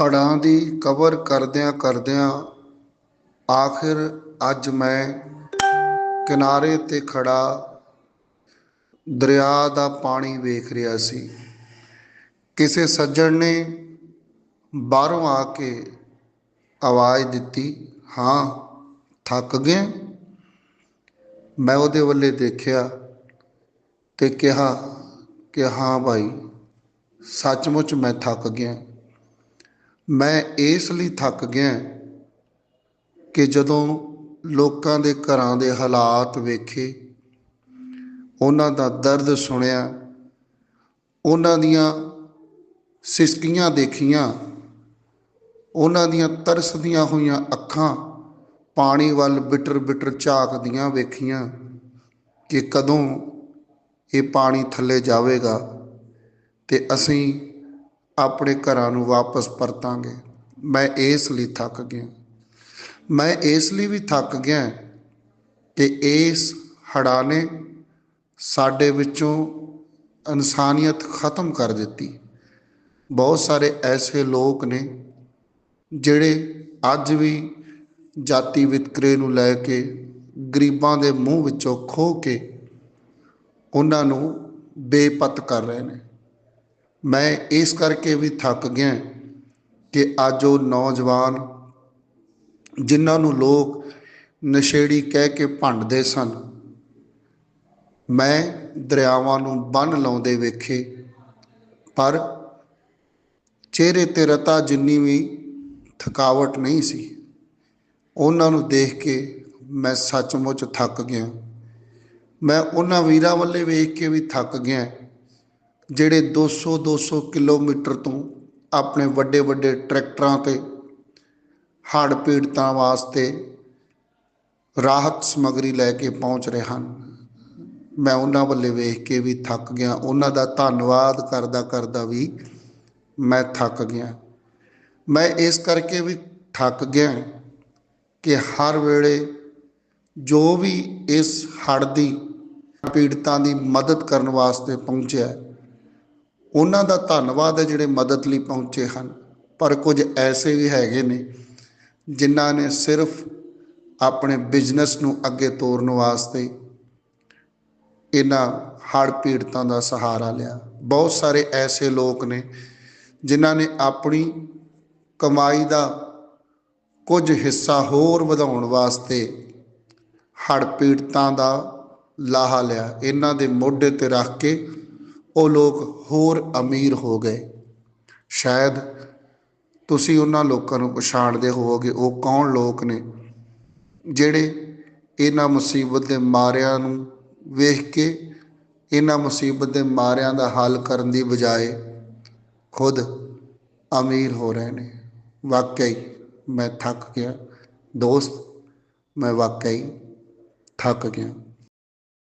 ਹੜ੍ਹਾਂ ਦੀ ਕਵਰ ਕਰਦਿਆਂ ਕਰਦਿਆਂ ਆਖਿਰ ਅੱਜ ਮੈਂ ਕਿਨਾਰੇ ਤੇ ਖੜਾ ਦਰਿਆ ਦਾ ਪਾਣੀ ਵੇਖ ਰਿਹਾ ਸੀ। ਕਿਸੇ ਸੱਜਣ ਨੇ ਬਾਹਰੋਂ ਆ ਕੇ ਆਵਾਜ਼ ਦਿੱਤੀ, ਹਾਂ, ਥੱਕ ਗਏ? ਮੈਂ ਉਹਦੇ ਵੱਲੇ ਦੇਖਿਆ ਤੇ ਕਿਹਾ ਕਿ ਹਾਂ ਭਾਈ, ਸੱਚਮੁੱਚ ਮੈਂ ਥੱਕ ਗਿਆ। ਮੈਂ ਇਸ ਲਈ ਥੱਕ ਗਿਆ ਕਿ ਜਦੋਂ ਲੋਕਾਂ ਦੇ ਘਰਾਂ ਦੇ ਹਾਲਾਤ ਵੇਖੇ, ਉਹਨਾਂ ਦਾ ਦਰਦ ਸੁਣਿਆ, ਉਹਨਾਂ ਦੀਆਂ ਸਿਸਕੀਆਂ ਦੇਖੀਆਂ, ਉਹਨਾਂ ਦੀਆਂ ਤਰਸਦੀਆਂ ਹੋਈਆਂ ਅੱਖਾਂ ਪਾਣੀ ਵੱਲ ਬਿਟਰ ਬਿਟਰ ਝਾਕਦੀਆਂ ਵੇਖੀਆਂ ਕਿ ਕਦੋਂ ਇਹ ਪਾਣੀ ਥੱਲੇ ਜਾਵੇਗਾ ਤੇ ਅਸੀਂ ਆਪਣੇ ਘਰਾਂ ਨੂੰ ਵਾਪਸ ਪਰਤਾਂਗੇ। ਮੈਂ ਇਸ ਲਈ ਥੱਕ ਗਿਆ। ਮੈਂ ਇਸ ਲਈ ਵੀ ਥੱਕ ਗਿਆ ਕਿ ਇਸ ਹੜ੍ਹਾਂ ਨੇ ਸਾਡੇ ਵਿੱਚੋਂ ਇਨਸਾਨੀਅਤ ਖਤਮ ਕਰ ਦਿੱਤੀ। ਬਹੁਤ ਸਾਰੇ ਐਸੇ ਲੋਕ ਨੇ ਜਿਹੜੇ ਅੱਜ ਵੀ ਜਾਤੀ ਵਿਤਕਰੇ ਨੂੰ ਲੈ ਕੇ ਗਰੀਬਾਂ ਦੇ ਮੂੰਹ ਵਿੱਚੋਂ ਖੋਹ ਕੇ ਉਹਨਾਂ ਨੂੰ ਬੇਪਤ ਕਰ ਰਹੇ ਨੇ। ਮੈਂ ਇਸ ਕਰਕੇ ਵੀ ਥੱਕ ਗਿਆ ਕਿ ਅੱਜ ਉਹ ਨੌਜਵਾਨ ਜਿਨ੍ਹਾਂ ਨੂੰ ਲੋਕ ਨਸ਼ੇੜੀ ਕਹਿ ਕੇ ਭੰਡਦੇ ਸਨ, ਮੈਂ ਦਰਿਆਵਾਂ ਨੂੰ ਬੰਨ ਲਾਉਂਦੇ ਵੇਖੇ, ਪਰ ਚਿਹਰੇ ਤੇ ਰਤਾ ਜਿੰਨੀ ਵੀ ਥਕਾਵਟ ਨਹੀਂ ਸੀ, ਉਹਨਾਂ ਨੂੰ ਦੇਖ ਕੇ ਮੈਂ ਸੱਚਮੁੱਚ ਥੱਕ ਗਿਆ। ਮੈਂ ਉਹਨਾਂ ਵੀਰਾਂ ਵੱਲੇ ਵੇਖ ਕੇ ਵੀ ਥੱਕ ਗਿਆ। ਜਿਹੜੇ 200 200 ਕਿਲੋਮੀਟਰ ਤੋਂ ਆਪਣੇ ਵੱਡੇ ਵੱਡੇ ਟਰੈਕਟਰਾਂ ਤੇ ਹੜ੍ਹ ਪੀੜਤਾਂ ਵਾਸਤੇ ਰਾਹਤ ਸਮਗਰੀ ਲੈ ਕੇ ਪਹੁੰਚ ਰਹੇ ਹਨ। ਮੈਂ ਉਹਨਾਂ ਵੱਲੇ ਵੇਖ ਕੇ ਵੀ ਥੱਕ ਗਿਆ। ਉਹਨਾਂ ਦਾ ਧੰਨਵਾਦ ਕਰਦਾ ਕਰਦਾ ਵੀ ਮੈਂ ਥੱਕ ਗਿਆ। ਮੈਂ ਇਸ ਕਰਕੇ ਵੀ ਥੱਕ ਗਿਆ ਕਿ ਹਰ ਵੇਲੇ ਜੋ ਵੀ ਇਸ ਹੜ੍ਹ ਦੀ ਪੀੜਤਾਂ ਦੀ ਮਦਦ ਕਰਨ ਵਾਸਤੇ ਪਹੁੰਚਿਆ ਉਹਨਾਂ ਦਾ ਧੰਨਵਾਦ ਹੈ ਜਿਹੜੇ ਮਦਦ ਲਈ ਪਹੁੰਚੇ ਹਨ। ਪਰ ਕੁਝ ਐਸੇ ਵੀ ਹੈਗੇ ਨੇ ਜਿਨ੍ਹਾਂ ਨੇ ਸਿਰਫ ਆਪਣੇ ਬਿਜ਼ਨਸ ਨੂੰ ਅੱਗੇ ਤੋਰਨ ਵਾਸਤੇ ਇਹਨਾਂ ਹੜ੍ਹ ਪੀੜਤਾਂ ਦਾ ਸਹਾਰਾ ਲਿਆ। ਬਹੁਤ ਸਾਰੇ ਐਸੇ ਲੋਕ ਨੇ ਜਿਨ੍ਹਾਂ ਨੇ ਆਪਣੀ ਕਮਾਈ ਦਾ ਕੁਝ ਹਿੱਸਾ ਹੋਰ ਵਧਾਉਣ ਵਾਸਤੇ ਹੜ੍ਹ ਪੀੜਤਾਂ ਦਾ ਲਾਹਾ ਲਿਆ। ਇਹਨਾਂ ਦੇ ਮੋਢੇ ਤੇ ਰੱਖ ਕੇ ਉਹ ਲੋਕ ਹੋਰ ਅਮੀਰ ਹੋ ਗਏ। ਸ਼ਾਇਦ ਤੁਸੀਂ ਉਹਨਾਂ ਲੋਕਾਂ ਨੂੰ ਪਛਾਣਦੇ ਹੋਵੋਗੇ, ਉਹ ਕੌਣ ਲੋਕ ਨੇ ਜਿਹੜੇ ਇਹਨਾਂ ਮੁਸੀਬਤ ਦੇ ਮਾਰਿਆਂ ਨੂੰ ਵੇਖ ਕੇ, ਇਹਨਾਂ ਮੁਸੀਬਤ ਦੇ ਮਾਰਿਆਂ ਦਾ ਹੱਲ ਕਰਨ ਦੀ ਬਜਾਏ ਖੁਦ ਅਮੀਰ ਹੋ ਰਹੇ ਨੇ। ਵਾਕਈ ਮੈਂ ਥੱਕ ਗਿਆ। ਦੋਸਤ, ਮੈਂ ਵਾਕਈ ਥੱਕ ਗਿਆ।